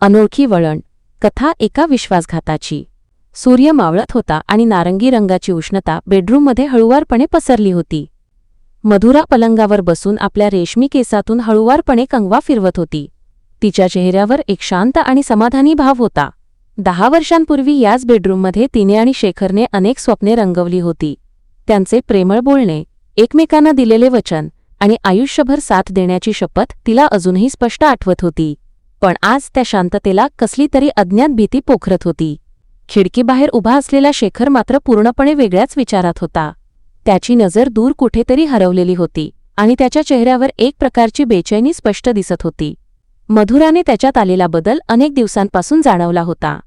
अनोळखी वळण कथा एका विश्वासघाताची. सूर्य मावळत होता आणि नारंगी रंगाची उष्णता बेडरूममध्ये हळुवारपणे पसरली होती. मधुरा पलंगावर बसून आपल्या रेशमी केसातून हळुवारपणे कंगवा फिरवत होती. तिच्या चेहऱ्यावर एक शांत आणि समाधानी भाव होता. दहा वर्षांपूर्वी याच बेडरूममध्ये तिने आणि शेखरने अनेक स्वप्ने रंगवली होती. त्यांचे प्रेमळ बोलणे एकमेकांना दिलेले वचन आणि आयुष्यभर साथ देण्याची शपथ तिला अजूनही स्पष्ट आठवत होती. पण आज त्या शांततेला कसली तरी अज्ञात भीती पोखरत होती. खिडकीबाहेर उभा असलेला शेखर मात्र पूर्णपणे वेगळ्याच विचारात होता. त्याची नजर दूर कुठेतरी हरवलेली होती आणि त्याच्या चेहऱ्यावर एक प्रकारची बेचैनी स्पष्ट दिसत होती. मधुराने त्याच्यात आलेला बदल अनेक दिवसांपासून जाणवला होता.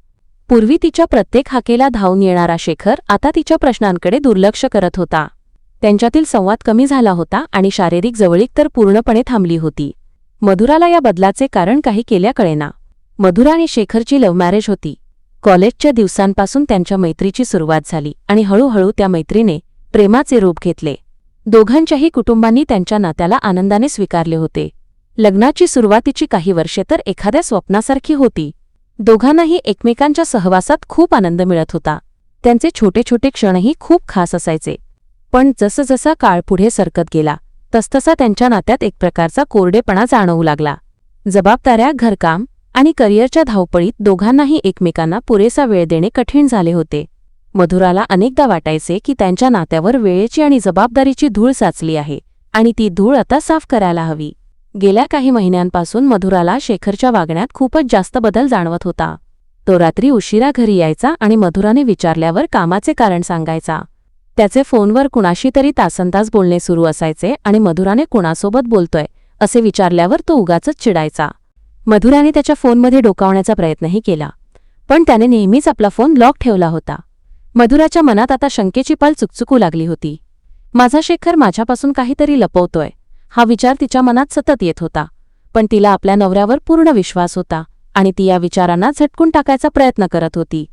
पूर्वी तिच्या प्रत्येक हाकेला धावून येणारा शेखर आता तिच्या प्रश्नांकडे दुर्लक्ष करत होता. त्यांच्यातील संवाद कमी झाला होता आणि शारीरिक जवळीक तर पूर्णपणे थांबली होती. मधुराला या बदलाचे कारण काही केल्या कळेना. मधुरा आणि शेखरची लव्ह मॅरेज होती. कॉलेजच्या दिवसांपासून त्यांच्या मैत्रीची सुरुवात झाली आणि हळूहळू त्या मैत्रीने प्रेमाचे रूप घेतले. दोघांच्याही कुटुंबांनी त्यांच्या नात्याला आनंदाने स्वीकारले होते. लग्नाची सुरुवातीची काही वर्षे तर एखाद्या स्वप्नासारखी होती. दोघांनाही एकमेकांच्या सहवासात खूप आनंद मिळत होता. त्यांचे छोटे छोटे क्षणही खूप खास असायचे. पण जसजसा काळ पुढे सरकत गेला तसतसा त्यांच्या नात्यात एक प्रकारचा कोरडेपणा जाणवू लागला. जबाबदाऱ्या घरकाम आणि करिअरच्या धावपळीत दोघांनाही एकमेकांना पुरेसा वेळ देणे कठीण झाले होते. मधुराला अनेकदा वाटायचे की त्यांच्या नात्यावर वेळेची आणि जबाबदारीची धूळ साचली आहे आणि ती धूळ आता साफ करायला हवी. गेल्या काही महिन्यांपासून मधुराला शेखरच्या वागण्यात खूपच जास्त बदल जाणवत होता. तो रात्री उशिरा घरी यायचा आणि मधुराने विचारल्यावर कामाचे कारण सांगायचा. त्याचे फोनवर कुणाशी तरी तासनतास बोलणे सुरू असायचे आणि मधुराने कुणासोबत बोलतोय असे विचारल्यावर तो उगाचच चिडायचा. मधुराने त्याच्या फोनमध्ये डोकावण्याचा प्रयत्नही केला पण त्याने नेहमीच आपला फोन लॉक ठेवला होता. मधुराच्या मनात आता शंकेची पाल चुकचुकू लागली होती. माझा शेखर माझ्यापासून काहीतरी लपवतोय हा विचार तिच्या मनात सतत येत होता पण तिला आपल्या नवऱ्यावर पूर्ण विश्वास होता आणि ती या विचारांना झटकून टाकायचा प्रयत्न करत होती.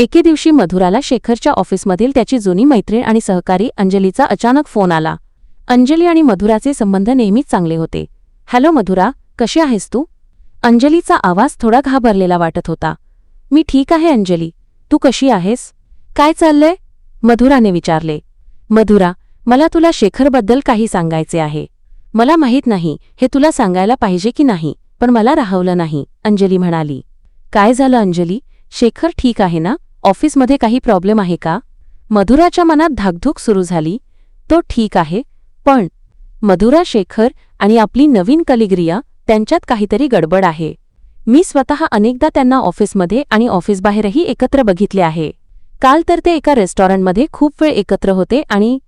एके दिवशी मधुराला शेखरच्या ऑफिसमधील त्याची जुनी मैत्रीण आणि सहकारी अंजलीचा अचानक फोन आला. अंजली आणि मधुराचे संबंध नेहमीच चांगले होते. हॅलो मधुरा कशी आहेस तू? अंजलीचा आवाज थोडा घाबरलेला वाटत होता. मी ठीक आहे अंजली. तू कशी आहेस? काय चाललंय? मधुराने विचारले. मधुरा मला तुला शेखरबद्दल काही सांगायचे आहे. मला माहीत नाही हे तुला सांगायला पाहिजे की नाही पण मला राहवलं नाही अंजली म्हणाली. काय झालं अंजली? शेखर ठीक आहे ना? ऑफिसमध्ये काही प्रॉब्लेम आहे का? मधुराच्या मनात धाकधूक सुरू झाली. तो ठीक आहे पण मधुरा शेखर आणि आपली नवीन कलिग्रिया त्यांच्यात काहीतरी गडबड आहे. मी स्वतः अनेकदा त्यांना ऑफिसमध्ये आणि ऑफिसबाहेरही एकत्र बघितले आहे. काल तर ते एका रेस्टॉरंटमध्ये खूप वेळ एकत्र होते आणि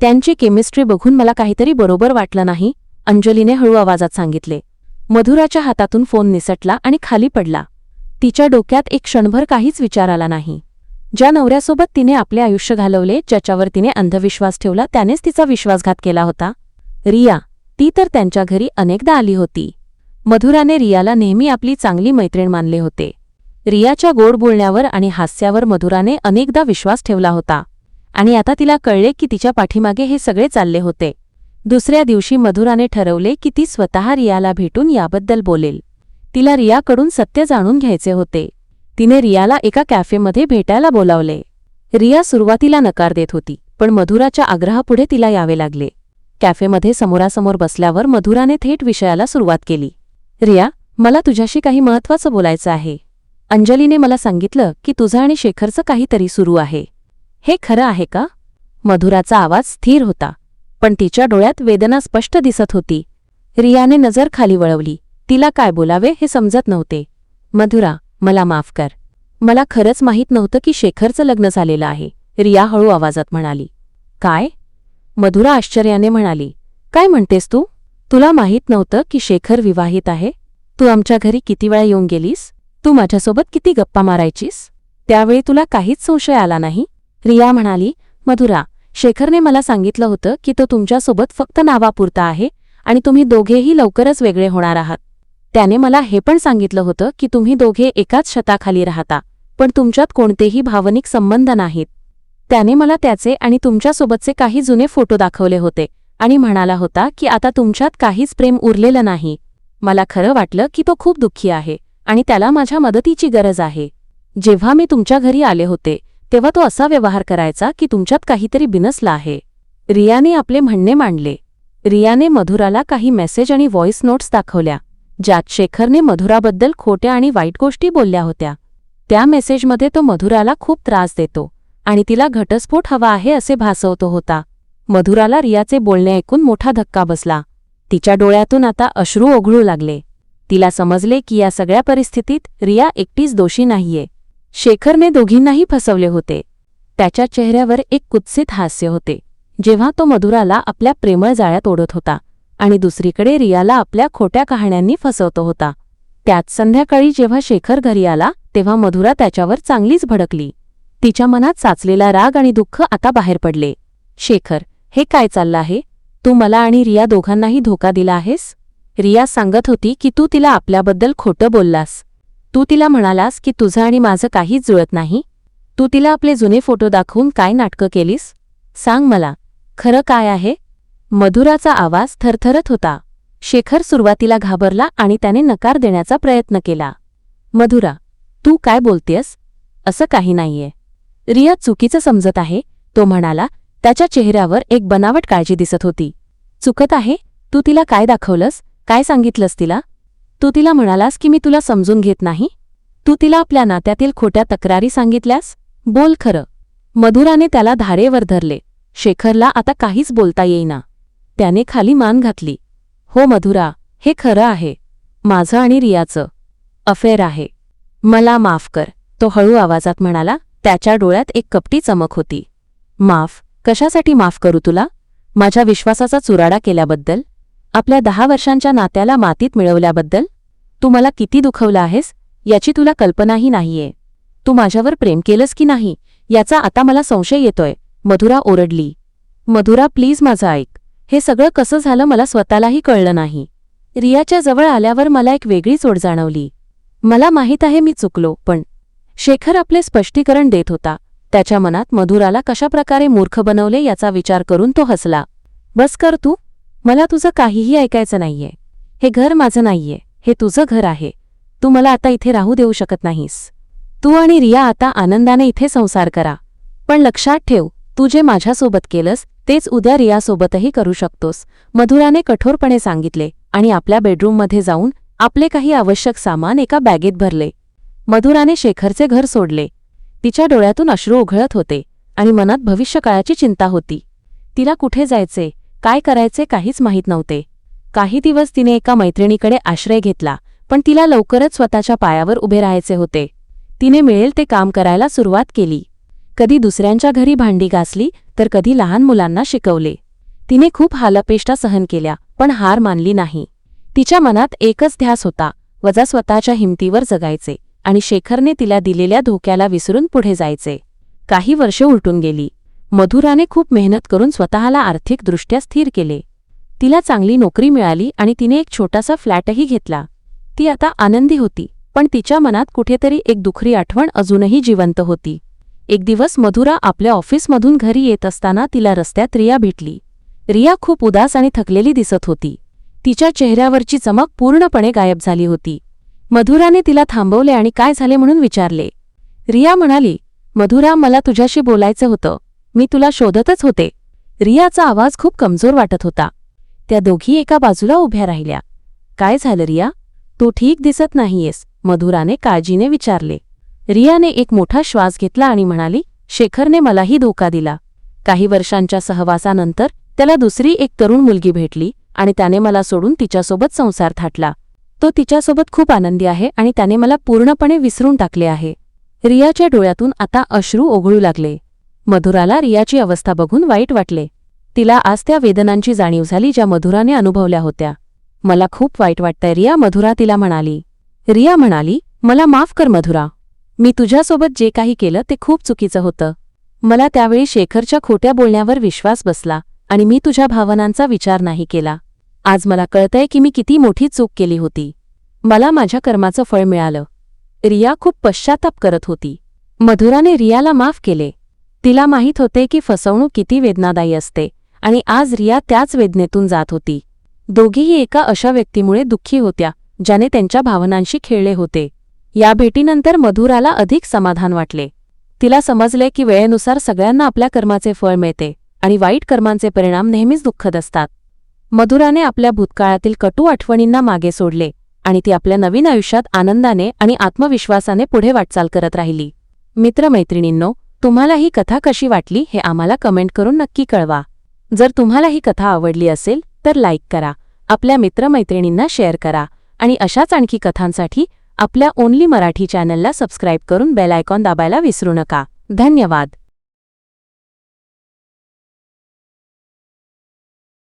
त्यांची केमिस्ट्री बघून मला काहीतरी बरोबर वाटलं नाही अंजलीने हळू आवाजात सांगितले. मधुराच्या हातातून फोन निसटला आणि खाली पडला. तिच्या डोक्यात एक क्षणभर काहीच विचार आला नाही. ज्या नवऱ्यासोबत तिने आपले आयुष्य घालवले ज्याच्यावर तिने अंधविश्वास ठेवला त्यानेच तिचा विश्वासघात केला होता. रिया ती तर त्यांच्या घरी अनेकदा आली होती. मधुराने रियाला नेहमी आपली चांगली मैत्रीण मानले होते. रियाच्या गोड बोलण्यावर आणि हास्यावर मधुराने अनेकदा विश्वास ठेवला होता. आणि आता तिला कळले की तिच्या पाठीमागे हे सगळे चालले होते. दुसऱ्या दिवशी मधुराने ठरवले की ती स्वतः रियाला भेटून याबद्दल बोलेल. तिला रियाकडून सत्य जाणून घ्यायचे होते. तिने रियाला एका कॅफेमध्ये भेटायला बोलावले. रिया सुरुवातीला नकार देत होती पण मधुराच्या आग्रहापुढे तिला यावे लागले. कॅफेमध्ये समोरासमोर बसल्यावर मधुराने थेट विषयाला सुरुवात केली. रिया मला तुझ्याशी काही महत्वाचं बोलायचं आहे. अंजलीने मला सांगितलं की तुझं आणि शेखरचं काहीतरी सुरू आहे. हे खरं आहे का? मधुराचा आवाज स्थिर होता पण तिच्या डोळ्यात वेदना स्पष्ट दिसत होती. रियाने नजर खाली वळवली. तिला काय बोलावे हे समजत नव्हते. मधुरा मला माफ कर. मला खरंच माहीत नव्हतं की शेखरचं लग्न झालेलं आहे. रिया हळू आवाजात म्हणाली. काय? मधुरा आश्चर्याने म्हणाली. काय म्हणतेस तू? तुला माहीत नव्हतं की शेखर विवाहित आहे? तू आमच्या घरी किती वेळा येऊन गेलीस? तू माझ्यासोबत किती गप्पा मारायचीस? त्यावेळी तुला काहीच संशय आला नाही? रिया म्हणाली मधुरा शेखरने मला सांगितलं होतं की तो तुमच्यासोबत फक्त नावापुरता आहे आणि तुम्ही दोघेही लवकरच वेगळे होणार आहात. त्याने मला हे पण सांगितलं होतं की तुम्ही दोघे एकाच छताखाली राहता पण तुमच्यात कोणतेही भावनिक संबंध नाहीत. त्याने मला त्याचे आणि तुमच्यासोबतचे काही जुने फोटो दाखवले होते आणि म्हणाला होता की आता तुमच्यात काहीच प्रेम उरलेलं नाही. मला खरं वाटलं की तो खूप दुःखी आहे आणि त्याला माझ्या मदतीची गरज आहे. जेव्हा मी तुमच्या घरी आले होते तेव्हा तो असा व्यवहार करायचा की तुमच्यात काहीतरी बिनसला आहे. रियाने आपले म्हणणे मांडले. रियाने मधुराला काही मेसेज आणि व्हॉइस नोट्स दाखवल्या. ज्यात शेखरने मधुराबद्दल खोट्या आणि वाईट गोष्टी बोलल्या होत्या. त्या मेसेजमध्ये तो मधुराला खूप त्रास देतो आणि तिला घटस्फोट हवा आहे असे भासवतो होता. मधुराला रियाचे बोलणे ऐकून मोठा धक्का बसला. तिच्या डोळ्यातून आता अश्रू ओघळू लागले. तिला समजले की या सगळ्या परिस्थितीत रिया एकटीच दोषी नाहीये. शेखरने दोघींनाही फसवले होते. त्याच्या चेहऱ्यावर एक कुत्सित हास्य होते. जेव्हा तो मधुराला आपल्या प्रेमळ जाळ्यात ओढत होता. आणि दुसरीकडे रियाला आपल्या खोट्या कहाण्यांनी फसवतो होता. त्यात संध्याकाळी जेव्हा शेखर घरी आला तेव्हा मधुरा त्याच्यावर चांगलीच भडकली. तिच्या मनात साचलेला राग आणि दुःख आता बाहेर पडले. शेखर हे काय चाललं आहे? तू मला आणि रिया दोघांनाही धोका दिला आहेस? रिया सांगत होती की तू तिला आपल्याबद्दल खोटं बोललास. तू तिला म्हणालास की तुझं आणि माझं काहीच जुळत नाही. तू तिला आपले जुने फोटो दाखवून काय नाटकं केलीस? सांग मला खरं काय आहे? मधुराचा आवाज थरथरत होता. शेखर सुरुवातीला घाबरला आणि त्याने नकार देण्याचा प्रयत्न केला. मधुरा तू काय बोलतेस असं काही नाहीये. रिया चुकीचं समजत आहे तो म्हणाला. त्याच्या चेहऱ्यावर एक बनावट काळजी दिसत होती. चुकत आहे? तू तिला काय दाखवलंस? काय सांगितलंस तिला? तू तिला म्हणालास की मी तुला समजून घेत नाही? तू तिला आपल्या नात्यातील खोट्या तक्रारी सांगितल्यास? बोल खरं. मधुराने त्याला धारेवर धरले. शेखरला आता काहीच बोलता येईना. त्याने खाली मान घातली. हो मधुरा हे खरं आहे. माझं आणि रियाचं. अफेअर आहे. मला माफ कर. तो हळू आवाजात म्हणाला. त्याच्या डोळ्यात एक कपटी चमक होती. माफ? कशासाठी माफ करू तुला? माझ्या विश्वासाचा चुराडा केल्याबद्दल? आपल्या दहा वर्षांच्या नात्याला मातीत मिळवल्याबद्दल? तू मला किती दुखवलं आहेस? याची तुला कल्पनाही नाहीये. तू माझ्यावर प्रेम केलंस की नाही? याचा आता मला संशय येतोय. मधुरा ओरडली. मधुरा प्लीज माझं ऐक. हे सगळं कसं झालं मला स्वतःलाही कळलं नाही. रियाच्या जवळ आल्यावर मला एक वेगळी सोड जाणवली. मला माहीत आहे मी चुकलो पण शेखर आपले स्पष्टीकरण देत होता. त्याच्या मनात मधुराला कशाप्रकारे मूर्ख बनवले याचा विचार करून तो हसला. बस कर तू. मला तुझं काहीही ऐकायचं नाहीये. हे घर माझं नाहीये. हे तुझं घर आहे. तू मला आता इथे राहू देऊ शकत नाहीस. तू आणि रिया आता आनंदाने इथे संसार करा. पण लक्षात ठेव तू जे माझ्यासोबत केलंस तेच उद्या रियासोबतही करू शकतोस मधुराने कठोरपणे सांगितले आणि आपल्या बेडरूममध्ये जाऊन आपले काही आवश्यक सामान एका बॅगेत भरले. मधुराने शेखरचे घर सोडले. तिच्या डोळ्यातून अश्रू उघळत होते आणि मनात भविष्यकाळाची चिंता होती. तिला कुठे जायचे काय करायचे काहीच माहीत नव्हते. काही दिवस तिने एका मैत्रिणीकडे आश्रय घेतला पण तिला लवकरच स्वतःच्या पायावर उभे राहायचे होते. तिने मिळेल ते काम करायला सुरुवात केली. कधी दुसऱ्यांच्या घरी भांडी घासली तर कधी लहान मुलांना शिकवले. तिने खूप हालपेष्टा सहन केल्या पण हार मानली नाही. तिच्या मनात एकच ध्यास होता वजा स्वतःच्या हिमतीवर जगायचे आणि शेखरने तिला दिलेल्या धोक्याला विसरून पुढे जायचे. काही वर्षे उलटून गेली. मधुराने खूप मेहनत करून स्वतःला आर्थिकदृष्ट्या स्थिर केले. तिला चांगली नोकरी मिळाली आणि तिने एक छोटासा फ्लॅटही घेतला. ती आता आनंदी होती पण तिच्या मनात कुठेतरी एक दुखरी आठवण अजूनही जिवंत होती. एक दिवस मधुरा आपल्या ऑफिसमधून घरी येत असताना तिला रस्त्यात रिया भेटली. रिया खूप उदास आणि थकलेली दिसत होती. तिच्या चेहऱ्यावरची चमक पूर्णपणे गायब झाली होती. मधुराने तिला थांबवले आणि काय झाले म्हणून विचारले. रिया म्हणाली मधुरा मला तुझ्याशी बोलायचं होतं. मी तुला शोधतच होते. रियाचा आवाज खूप कमजोर वाटत होता. त्या दोघी एका बाजूला उभ्या राहिल्या. काय झालं रिया? तू ठीक दिसत नाहीयेस मधुराने काळजीने विचारले. रियाने एक मोठा श्वास घेतला आणि म्हणाली शेखरने मलाही धोका दिला. काही वर्षांच्या सहवासानंतर त्याला दुसरी एक तरुण मुलगी भेटली आणि त्याने मला सोडून तिच्यासोबत संसार थाटला. तो तिच्यासोबत खूप आनंदी आहे आणि त्याने मला पूर्णपणे विसरून टाकले आहे. रियाच्या डोळ्यातून आता अश्रू ओघळू लागले. मधुराला रियाची अवस्था बघून वाईट वाटले. तिला आज त्या वेदनांची जाणीव झाली ज्या मधुराने अनुभवल्या होत्या. मला खूप वाईट वाटतंय रिया मधुरा तिला म्हणाली. रिया म्हणाली मला माफ कर मधुरा. मी तुझ्यासोबत जे काही केलं ते खूप चुकीचं होतं. मला त्यावेळी शेखरच्या खोट्या बोलण्यावर विश्वास बसला आणि मी तुझ्या भावनांचा विचार नाही केला. आज मला कळतंय की मी किती मोठी चूक केली होती. मला माझ्या कर्माचं फळ मिळालं. रिया खूप पश्चाताप करत होती. मधुराने रियाला माफ केले. तिला माहीत होते की फसवणूक किती वेदनादायी असते आणि आज रिया त्याच वेदनेतून जात होती. दोघीही एका अशा व्यक्तीमुळे दुःखी होत्या ज्याने त्यांच्या भावनांशी खेळले होते. या भेटीनंतर मधुराला अधिक समाधान वाटले. तिला समजले की वेळेनुसार सगळ्यांना आपल्या कर्माचे फळ मिळते आणि वाईट कर्मांचे परिणाम नेहमीच दुःखद असतात. मधुराने आपल्या भूतकाळातील कटू आठवणींना मागे सोडले आणि ती आपल्या नवीन आयुष्यात आनंदाने आणि आत्मविश्वासाने पुढे वाटचाल करत राहिली. मित्रमैत्रिणींनो तुम्हाला ही कथा कशी वाटली हे आम्हाला कमेंट करून नक्की कळवा. जर तुम्हाला ही कथा आवडली असेल तर लाईक करा आपल्या मित्रमैत्रिणींना शेअर करा आणि अशाच आणखी कथांसाठी आपल्या ओनली मराठी चॅनलला सबस्क्राईब करून बेल आयकॉन दाबायला विसरू नका. धन्यवाद.